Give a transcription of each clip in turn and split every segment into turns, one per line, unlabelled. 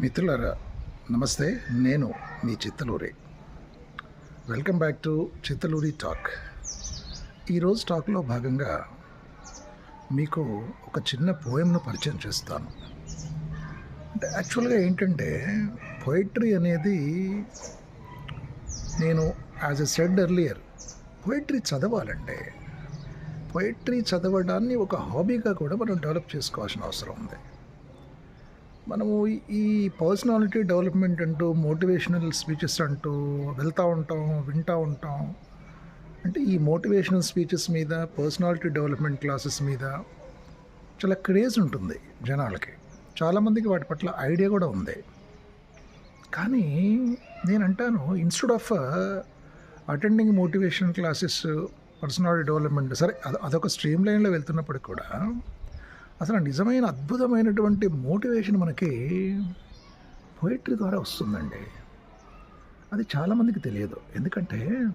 మిత్రులారా నమస్తే నేను మీ Chittaluri. Welcome back to Chittaluri talk ఈరోజు టాక్లో భాగంగా మీకు ఒక చిన్న పోయంను పరిచయం చేస్తాను. అంటే యాక్చువల్గా ఏంటంటే పోయిట్రీ అనేది నేను as I said earlier poetry చదవాలంటే పోయిట్రీ చదవడాన్ని ఒక హాబీగా కూడా మనం డెవలప్ చేసుకోవాల్సిన అవసరం ఉంది. మనము ఈ పర్సనాలిటీ డెవలప్మెంట్ అంటూ మోటివేషనల్ స్పీచెస్ అంటూ వెళ్తూ ఉంటాం వింటూ ఉంటాం. అంటే ఈ మోటివేషనల్ స్పీచెస్ మీద పర్సనాలిటీ డెవలప్మెంట్ క్లాసెస్ మీద చాలా క్రేజ్ ఉంటుంది జనాలకి. చాలామందికి వాటి పట్ల ఐడియా కూడా ఉంది. కానీ నేను అంటాను instead of attending motivation classes personality development సరే అదొక స్ట్రీమ్ లైన్లో వెళ్తున్నప్పటికి కూడా అసలు నిజమైన అద్భుతమైనటువంటి మోటివేషన్ మనకి పోయిటరీ ద్వారా వస్తుందండి. అది చాలామందికి తెలియదు. ఎందుకంటే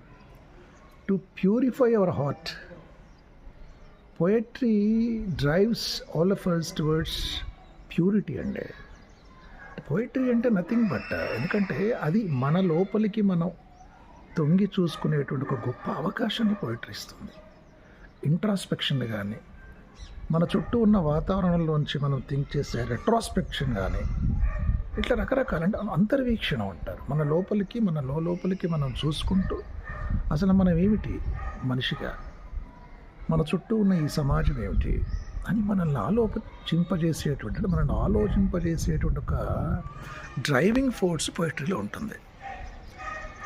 to purify our heart poetry drives all of us towards purity అండి. పోయిటరీ అంటే నథింగ్ బట్ ఎందుకంటే అది మన లోపలికి మనం తొంగి చూసుకునేటువంటి ఒక గొప్ప అవకాశాన్ని పోయిటరీ ఇస్తుంది. ఇంట్రాస్పెక్షన్ కానీ మన చుట్టూ ఉన్న వాతావరణంలోంచి మనం థింక్ చేసే రెట్రాస్పెక్షన్ కానీ ఇట్లా రకరకాల అంటే అంతర్వీక్షణ అంటారు. మన లోపలికి మన లోపలికి మనం చూసుకుంటూ అసలు మనం ఏమిటి మనిషిగా? మన చుట్టూ ఉన్న ఈ సమాజం ఏమిటి? అని మనల్ని ఆలోచింపజేసేటువంటి అంటే మనల్ని ఆలోచింపజేసేటువంటి ఒక డ్రైవింగ్ ఫోర్స్ పోయిటరీలో ఉంటుంది.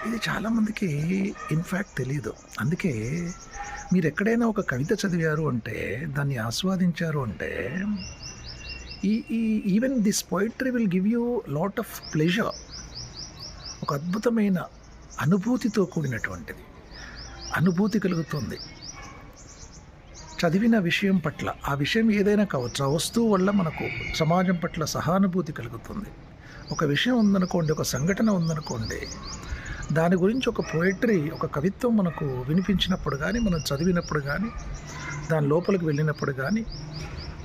ఇది చాలామందికి ఇన్ఫ్యాక్ట్ తెలియదు అందుకే మీరు ఎక్కడైనా ఒక కవిత చదివారు అంటే దాన్ని ఆస్వాదించారు అంటే ఈ ఈ even this poetry will give you lot of pleasure ఒక అద్భుతమైన అనుభూతితో కూడినటువంటిది. అనుభూతి కలుగుతుంది. చదివిన విషయం పట్ల ఆ విషయం ఏదైనా కావచ్చు ఆ వస్తువు వల్ల మనకు సమాజం పట్ల సహానుభూతి కలుగుతుంది. ఒక విషయం ఉందనుకోండి ఒక సంఘటన ఉందనుకోండి దాని గురించి ఒక పోయిటరీ ఒక కవిత్వం మనకు వినిపించినప్పుడు కానీ మనం చదివినప్పుడు కానీ దాని లోపలికి వెళ్ళినప్పుడు కానీ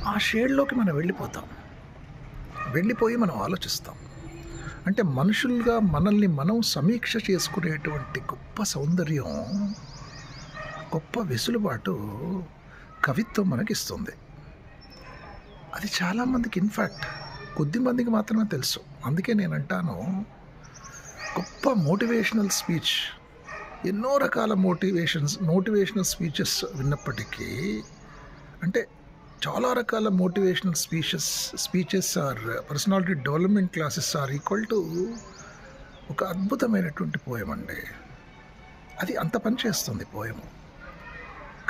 ఆ షేడ్లోకి మనం వెళ్ళిపోతాం. వెళ్ళిపోయి మనం ఆలోచిస్తాం. అంటే మనుషులుగా మనల్ని మనం సమీక్ష చేసుకునేటువంటి గొప్ప సౌందర్యం గొప్ప వెసులుబాటు కవిత్వం మనకి ఇస్తుంది అది చాలామందికి ఇన్ఫ్యాక్ట్ కొద్ది మందికి మాత్రమే తెలుసు. అందుకే నేను అంటాను గొప్ప మోటివేషనల్ స్పీచ్ ఎన్నో రకాల మోటివేషన్స్ మోటివేషనల్ స్పీచెస్ విన్నప్పటికీ అంటే చాలా రకాల motivational speeches speeches or personality development classes or equal to ఒక అద్భుతమైనటువంటి పోయం అండి. అది అంత పని చేస్తుంది పోయము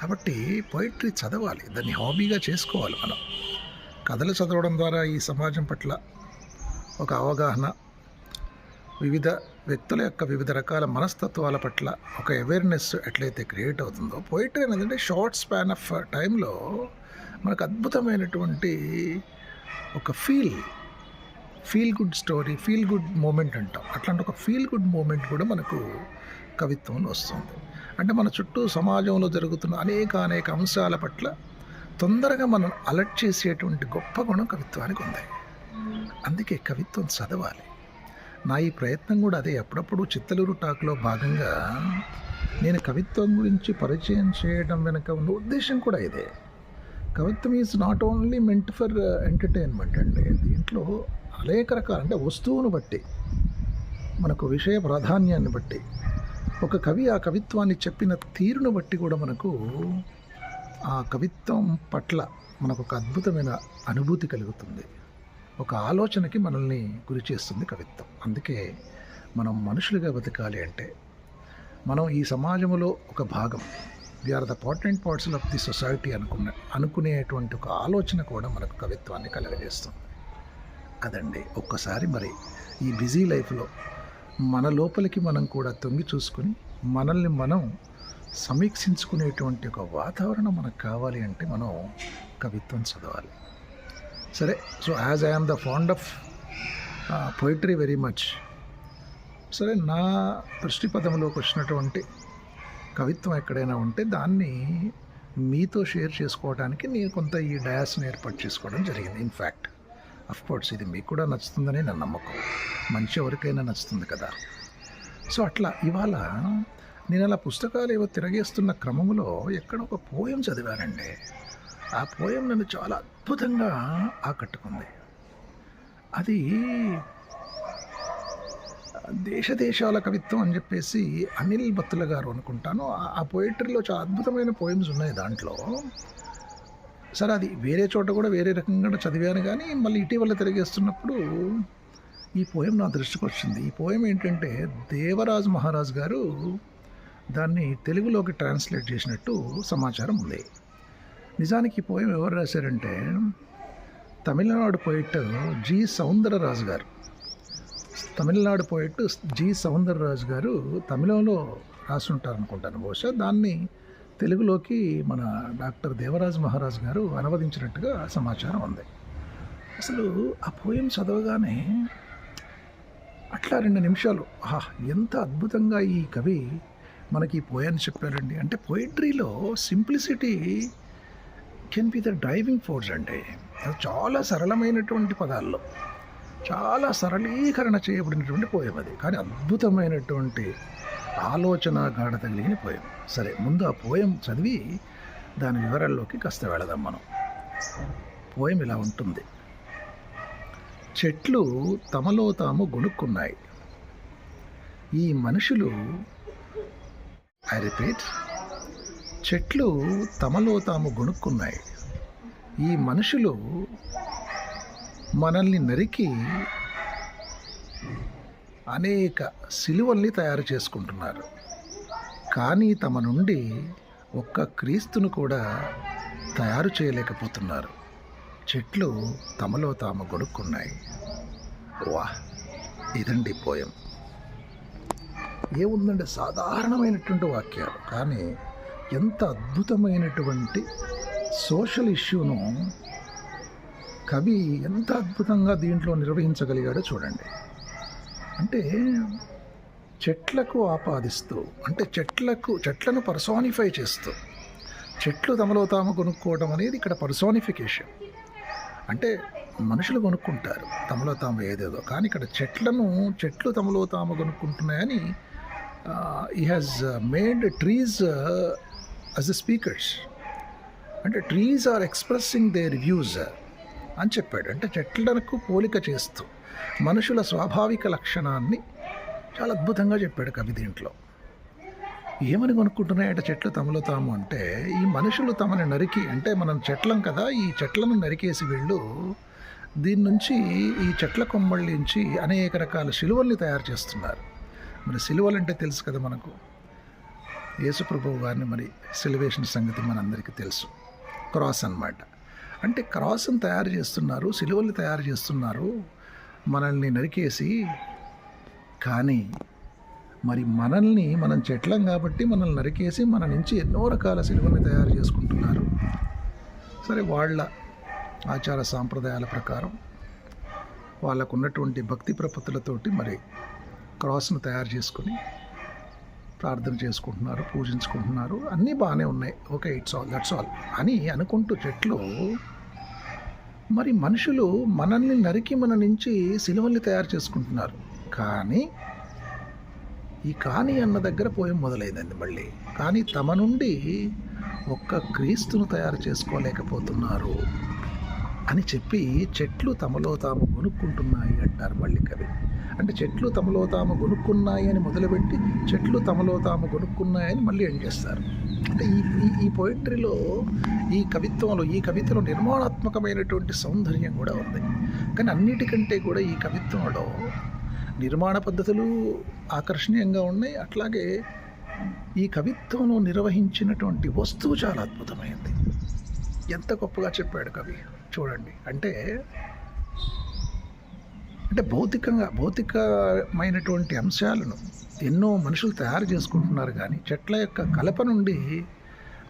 కాబట్టి పోయిటరీ చదవాలి దాన్ని హాబీగా చేసుకోవాలి మనం. కథలు చదవడం ద్వారా ఈ సమాజం పట్ల ఒక అవగాహన వివిధ వ్యక్తుల యొక్క వివిధ రకాల మనస్తత్వాల పట్ల ఒక అవేర్నెస్ ఎట్లయితే క్రియేట్ అవుతుందో పోయిటరీ అనేది అంటే షార్ట్ స్పాన్ ఆఫ్ టైంలో మనకు అద్భుతమైనటువంటి ఒక feel feel good story feel good moment అంటాం. అట్లాంటి ఒక ఫీల్ గుడ్ మూమెంట్ కూడా మనకు కవిత్వంలో వస్తుంది. అంటే మన చుట్టూ సమాజంలో జరుగుతున్న అనేక అనేక అంశాల పట్ల తొందరగా మనం అలర్ట్ చేసేటువంటి గొప్ప గుణం కవిత్వానికి ఉంది. అందుకే కవిత్వం చదవాలి. నా ఈ ప్రయత్నం కూడా అదే. అప్పుడప్పుడు చిత్తలూరు టాక్లో భాగంగా నేను కవిత్వం గురించి పరిచయం చేయడం వెనుక ఉన్న ఉద్దేశం కూడా ఇదే. కవిత్వం is not only meant for entertainment అండి. దీంట్లో అనేక రకాల అంటే వస్తువును బట్టి మనకు విషయ ప్రాధాన్యాన్ని బట్టి ఒక కవి ఆ కవిత్వాన్ని చెప్పిన తీరును బట్టి కూడా మనకు ఆ కవిత్వం పట్ల మనకు ఒక అద్భుతమైన అనుభూతి కలుగుతుంది. ఒక ఆలోచనకి మనల్ని గురి చేస్తుంది కవిత్వం. అందుకే మనం మనుషులుగా బతకాలి అంటే మనం ఈ సమాజంలో ఒక భాగం. We are the parent parts of the society అనుకున్న అనుకునేటువంటి ఒక ఆలోచన కూడా మనకు కవిత్వాన్ని కలగజేస్తుంది. అదండి. ఒక్కసారి మరి ఈ బిజీ లైఫ్లో మన లోపలికి మనం కూడా తొంగి చూసుకుని మనల్ని మనం సమీక్షించుకునేటువంటి ఒక వాతావరణం మనకు కావాలి అంటే మనం కవిత్వం చదవాలి. సరే so as I'm the fond of poetry very much సరే నా దృష్టిపథంలోకి వచ్చినటువంటి కవిత్వం ఎక్కడైనా ఉంటే దాన్ని మీతో షేర్ చేసుకోవడానికి నేను కొంత ఈ డయాస్ని ఏర్పాటు చేసుకోవడం జరిగింది. ఇన్ఫ్యాక్ట్ కోర్స్ ఇది మీకు కూడా నచ్చుతుందని నా నమ్మకం. మంచి ఎవరికైనా నచ్చుతుంది కదా. సో అట్లా ఇవాళ నేను అలా పుస్తకాలు ఏవో తిరగేస్తున్న క్రమంలో ఎక్కడ ఒక పోయం చదివానండి. ఆ పోయం నన్ను చాలా అద్భుతంగా ఆకట్టుకుంది. అది దేశ దేశాల కవిత్వం అని చెప్పేసి అనిల్ బత్తుల గారు అనుకుంటాను. ఆ- పోయిటరీలో చాలా అద్భుతమైన పోయమ్స్ ఉన్నాయి దాంట్లో. సరే అది వేరే చోట కూడా వేరే రకంగా చదివాను కానీ మళ్ళీ ఇటీవల తిరిగేస్తున్నప్పుడు ఈ పోయం నా దృష్టికి వచ్చింది. ఈ పోయం ఏంటంటే దేవరాజు మహారాజ్ గారు దాన్ని తెలుగులోకి ట్రాన్స్లేట్ చేసినట్టు సమాచారం ఉంది. నిజానికి ఈ పోయం ఎవరు రాశారంటే తమిళనాడు పోయిట్ జి సౌందరరాజు గారు. తమిళనాడు పోయిట్ జి సౌందరరాజు గారు తమిళంలో రాసుంటారు అనుకుంటాను బహుశా దాన్ని తెలుగులోకి మన డాక్టర్ దేవరాజ్ మహారాజు గారు అనువదించినట్టుగా సమాచారం ఉంది. అసలు ఆ పోయం చదవగానే అట్లా రెండు నిమిషాలు ఆహా ఎంత అద్భుతంగా ఈ కవి మనకి ఈ పోయాన్ని చెప్పారండి అంటే పోయిట్రీలో simplicity can be the driving force అంటే అది చాలా సరళమైనటువంటి పదాల్లో చాలా సరళీకరణ చేయబడినటువంటి పోయం అది. కానీ అద్భుతమైనటువంటి ఆలోచన గాఢత కలిగిన పోయం. సరే ముందు ఆ పోయం చదివి దాని వివరాల్లోకి కాస్త వెళదాం మనం. పోయం ఇలా ఉంటుంది. చెట్లు తమలో తాము గొనుక్కున్నాయి. ఈ మనుషులు ఐ రిపీట్ చెట్లు తమలో తాము గొనుక్కున్నాయి ఈ మనుషులు మనల్ని నరికి అనేక సిలువల్ని తయారు చేసుకుంటున్నారు. కానీ తమ నుండి ఒక్క క్రీస్తును కూడా తయారు చేయలేకపోతున్నారు. చెట్లు తమలో తాము గొడుక్కున్నాయి వా ఇదండి పోయం. ఏముందంటే సాధారణమైనటువంటి వాక్యాలు. కానీ ఎంత అద్భుతమైనటువంటి సోషల్ ఇష్యూను కవి ఎంత అద్భుతంగా దీంట్లో నిర్వహించగలిగాడో చూడండి. అంటే చెట్లకు ఆపాదిస్తూ అంటే చెట్లకు చెట్లను పర్సానిఫై చేస్తూ చెట్లు తమలో తాము కొనుక్కోవడం అనేది ఇక్కడ పర్సానిఫికేషన్. అంటే మనుషులు కొనుక్కుంటారు తమలో తాము ఏదేదో కానీ ఇక్కడ చెట్లను చెట్లు తమలో తాము కొనుక్కుంటున్నాయని ఈ has made trees as the speakers అంటే trees are expressing they views అని చెప్పాడు. అంటే చెట్లకు పోలిక చేస్తూ మనుషుల స్వాభావిక లక్షణాన్ని చాలా అద్భుతంగా చెప్పాడు కవి దీంట్లో. ఏమని కొనుక్కుంటున్నాయట చెట్లు తమలో తాము అంటే ఈ మనుషులు తమని నరికి అంటే మనం చెట్లం కదా ఈ చెట్లను నరికేసి వీళ్ళు దీని నుంచి ఈ చెట్ల కొమ్మళ్ళ నుంచి అనేక రకాల శిలువల్ని తయారు చేస్తున్నారు. మరి సిలువలు అంటే తెలుసు కదా మనకు. యేసుప్రభువు గారిని మరి సెలివేషన్ సంగతి మనందరికీ తెలుసు. క్రాస్ అన్నమాట. అంటే క్రాస్ని తయారు చేస్తున్నారు సిలువల్ని తయారు చేస్తున్నారు మనల్ని నరికేసి కానీ మరి మనల్ని మనం చెట్లం కాబట్టి మనల్ని నరికేసి మన నుంచి ఎన్నో రకాల సిలువల్ని తయారు చేసుకుంటున్నారు. సరే వాళ్ళ ఆచార సాంప్రదాయాల ప్రకారం వాళ్ళకు ఉన్నటువంటి భక్తి ప్రపత్తులతోటి మరి క్రాస్ను తయారు చేసుకుని ప్రార్థన చేసుకుంటున్నారు పూజించుకుంటున్నారు. అన్నీ బాగానే ఉన్నాయి. Okay it's all that's all అని అనుకుంటూ చెట్లు మరి మనుషులు మనల్ని నరికి మన నుంచి సిలువల్ని తయారు చేసుకుంటున్నారు. కానీ ఈ కాని అన్న దగ్గర పోయం మొదలైందండి మళ్ళీ. కానీ తమ నుండి ఒక్క క్రీస్తును తయారు చేసుకోలేకపోతున్నారు అని చెప్పి చెట్లు తమలో తాము కొనుక్కుంటున్నాయి అంటారు మళ్ళీ కవి. అంటే చెట్లు తమలో తాము కొనుక్కున్నాయి అని మొదలుపెట్టి చెట్లు తమలో తాము కొనుక్కున్నాయని మళ్ళీ ఎండ్ చేస్తారు? అంటే ఈ ఈ పోయిట్రీలో ఈ కవిత్వంలో ఈ కవితలో నిర్మాణాత్మకమైనటువంటి సౌందర్యం కూడా ఉంది. కానీ అన్నిటికంటే కూడా ఈ కవిత్వంలో నిర్మాణ పద్ధతులు ఆకర్షణీయంగా ఉన్నాయి. అట్లాగే ఈ కవిత్వంలో నిర్వహించినటువంటి వస్తువు చాలా అద్భుతమైంది. ఎంత గొప్పగా చెప్పాడు కవి. చూడండి. అంటే అంటే భౌతికంగా భౌతికమైనటువంటి అంశాలను ఎన్నో మనుషులు తయారు చేసుకుంటున్నారు కానీ చెట్ల యొక్క కలప నుండి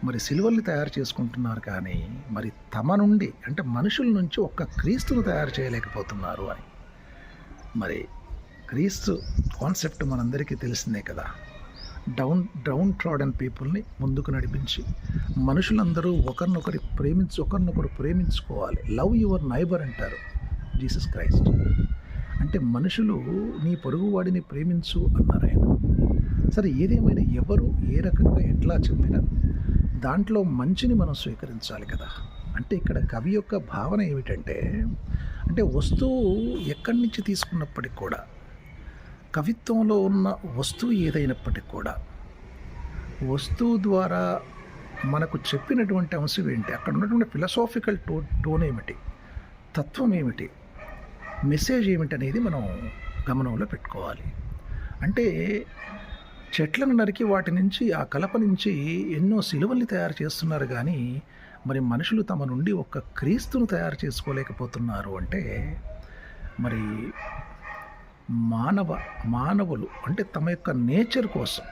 మరి సిలువల్ని తయారు చేసుకుంటున్నారు కానీ మరి తమ నుండి అంటే మనుషుల నుంచి ఒక్క క్రీస్తును తయారు చేయలేకపోతున్నారు అని. మరి క్రీస్తు కాన్సెప్ట్ మనందరికీ తెలిసిందే కదా. డౌన్ డౌన్ ట్రాడన్ పీపుల్ని ముందుకు నడిపించి మనుషులందరూ ఒకరినొకరి ప్రేమించు ఒకరినొకరు ప్రేమించుకోవాలి. లవ్ యువర్ నైబర్ అంటారు జీసస్ క్రైస్ట్. అంటే మనుషులు నీ పొరుగువాడిని ప్రేమించు అన్నారు ఆయన. సరే ఏదేమైనా ఎవరు ఏ రకంగా ఎట్లా చెప్పినా దాంట్లో మంచిని మనం స్వీకరించాలి కదా. అంటే ఇక్కడ కవి యొక్క భావన ఏమిటంటే అంటే వస్తువు ఎక్కడి నుంచి తీసుకున్నప్పటికి కూడా కవిత్వంలో ఉన్న వస్తువు ఏదైనప్పటికి కూడా వస్తువు ద్వారా మనకు చెప్పినటువంటి అంశం ఏంటి? అక్కడ ఉన్నటువంటి ఫిలసాఫికల్ టో టోన్ ఏమిటి? తత్వం ఏమిటి? మెసేజ్ ఏమిటనేది మనం గమనంలో పెట్టుకోవాలి. అంటే చెట్లను నరికి వాటి నుంచి ఆ కలప నుంచి ఎన్నో సిలువల్ని తయారు చేస్తున్నారు కానీ మరి మనుషులు తమ నుండి ఒక క్రీస్తును తయారు చేసుకోలేకపోతున్నారు అంటే మరి మానవ మానవులు అంటే తమ యొక్క నేచర్ కోసం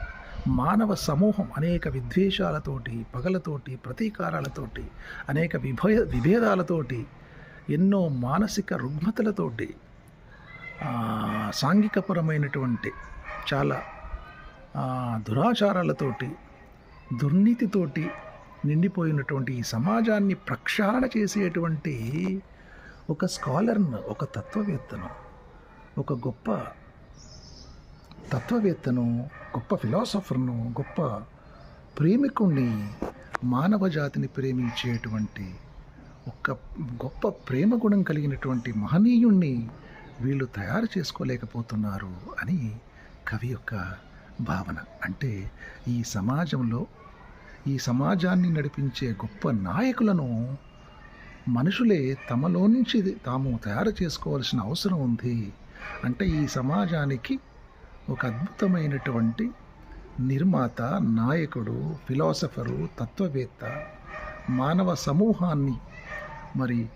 మానవ సమూహం అనేక విద్వేషాలతోటి పగలతోటి ప్రతీకారాలతోటి అనేక విభయ విభేదాలతోటి ఎన్నో మానసిక రుగ్మతలతోటి సాంఘికపరమైనటువంటి చాలా దురాచారాలతోటి దుర్నీతితోటి నిండిపోయినటువంటి ఈ సమాజాన్ని ప్రక్షాళన చేసేటువంటి ఒక స్కాలర్ను ఒక తత్వవేత్తను ఒక గొప్ప తత్వవేత్తను గొప్ప ఫిలాసఫర్ను గొప్ప ప్రేమికుణ్ణి మానవ జాతిని ప్రేమించేటువంటి ఒక గొప్ప ప్రేమ గుణం కలిగినటువంటి మహనీయుణ్ణి వీళ్ళు తయారు చేసుకోలేకపోతున్నారు అని కవి యొక్క భావన. అంటే ఈ సమాజంలో ఈ సమాజాన్ని నడిపించే గొప్ప నాయకులను మనుషులే తమలో నుంచి తాము తయారు చేసుకోవాల్సిన అవసరం ఉంది. అంటే ఈ సమాజానికి ఒక అద్భుతమైనటువంటి నిర్మాత నాయకుడు ఫిలాసఫరు తత్వవేత్త మానవ సమూహాన్ని మరి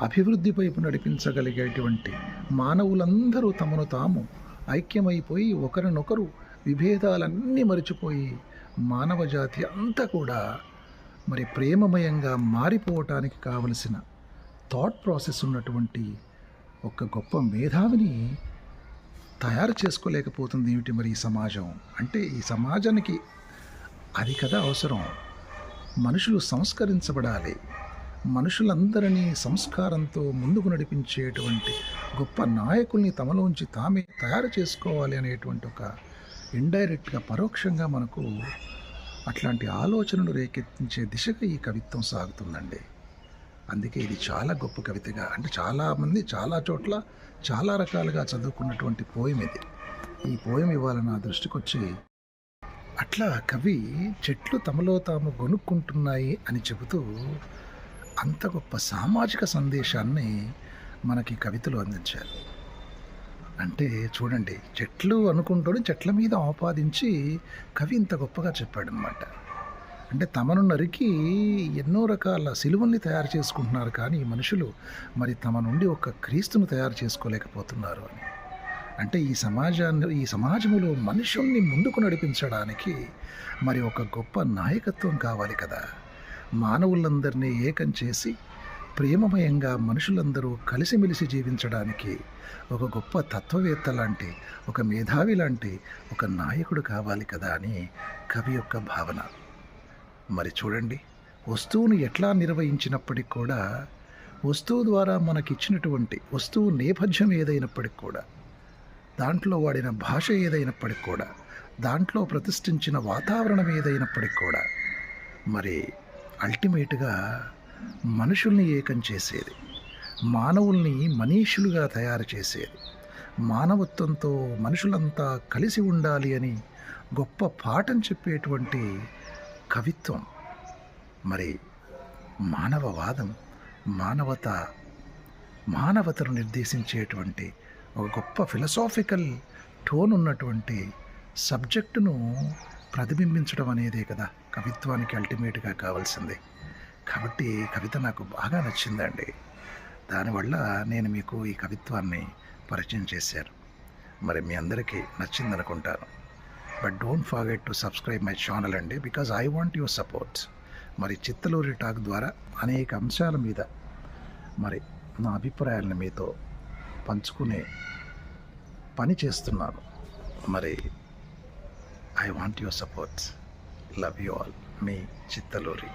అభివృద్ధి వైపు నడిపించగలిగేటువంటి మానవులందరూ తమను తాము ఐక్యమైపోయి ఒకరినొకరు విభేదాలన్నీ మరిచిపోయి మానవ జాతి అంతా కూడా మరి ప్రేమమయంగా మారిపోవటానికి కావలసిన థాట్ ప్రాసెస్ ఉన్నటువంటి ఒక గొప్ప మేధావిని తయారు చేసుకోలేకపోతుంది ఏమిటి మరి ఈ సమాజం? అంటే ఈ సమాజానికి అది కదా అవసరం. మనుషులు సంస్కరించబడాలి. మనుషులందరినీ సంస్కారంతో ముందుకు నడిపించేటువంటి గొప్ప నాయకుల్ని తమలోంచి తామే తయారు చేసుకోవాలి అనేటువంటి ఒక ఇండైరెక్ట్గా పరోక్షంగా మనకు అట్లాంటి ఆలోచనలు రేకెత్తించే దిశగా ఈ కవిత్వం సాగుతుందండి. అందుకే ఇది చాలా గొప్ప కవితగా అంటే చాలామంది చాలా చోట్ల చాలా రకాలుగా చదువుకున్నటువంటి పోయం ఇది. ఈ పోయం ఇవాళ నా దృష్టికి వచ్చి అట్లా కవి చెట్లు తమలో తాము గొనుక్కుంటున్నాయి అని చెబుతూ అంత గొప్ప సామాజిక సందేశాన్ని మనకి కవితలు అందించారు. అంటే చూడండి చెట్లు అనుకుంటూనే చెట్ల మీద ఆపాదించి కవి ఇంత గొప్పగా చెప్పాడనమాట అంటే తమను నరికి ఎన్నో రకాల సిలువల్ని తయారు చేసుకుంటున్నారు కానీ ఈ మనుషులు మరి తమ నుండి ఒక క్రీస్తును తయారు చేసుకోలేకపోతున్నారు అని. అంటే ఈ సమాజాన్ని ఈ సమాజంలో మనుషుల్ని ముందుకు నడిపించడానికి మరి ఒక గొప్ప నాయకత్వం కావాలి కదా. మానవులందరినీ ఏకం చేసి ప్రేమమయంగా మనుషులందరూ కలిసిమెలిసి జీవించడానికి ఒక గొప్ప తత్వవేత్త లాంటి ఒక మేధావి లాంటి ఒక నాయకుడు కావాలి కదా అని కవి యొక్క భావన. మరి చూడండి వస్తువును ఎట్లా నిర్వహించినప్పటికి కూడా వస్తువు ద్వారా మనకిచ్చినటువంటి వస్తువు నేపథ్యం ఏదైనప్పటికి కూడా దాంట్లో వాడిన భాష ఏదైనప్పటికి కూడా దాంట్లో ప్రతిష్ఠించిన వాతావరణం ఏదైనప్పటికి కూడా మరి అల్టిమేట్గా మనుషుల్ని ఏకం చేసేది మానవుల్ని మనీషులుగా తయారు చేసేది మానవత్వంతో మనుషులంతా కలిసి ఉండాలి అని గొప్ప పాఠం చెప్పేటువంటి కవిత్వం. మరి మానవవాదం మానవత మానవతను నిర్దేశించేటువంటి ఒక గొప్ప ఫిలసాఫికల్ టోన్ ఉన్నటువంటి సబ్జెక్టును ప్రతిబింబించడం అనేదే కదా. కవిత్వానికి అల్టిమేట్గా కావాల్సింది. కాబట్టి కవిత నాకు బాగా నచ్చిందండి. దానివల్ల నేను మీకు ఈ కవిత్వాన్ని పరిచయం చేశాను. మరి మీ అందరికీ నచ్చిందనుకుంటాను. But don't forget to subscribe my channel అండి. Because I want your support మరి చిత్తలూరి టాక్ ద్వారా అనేక అంశాల మీద మరి నా అభిప్రాయాలను మీతో పంచుకునే పని చేస్తున్నాను. మరి I want your supports love you all me Chittaluri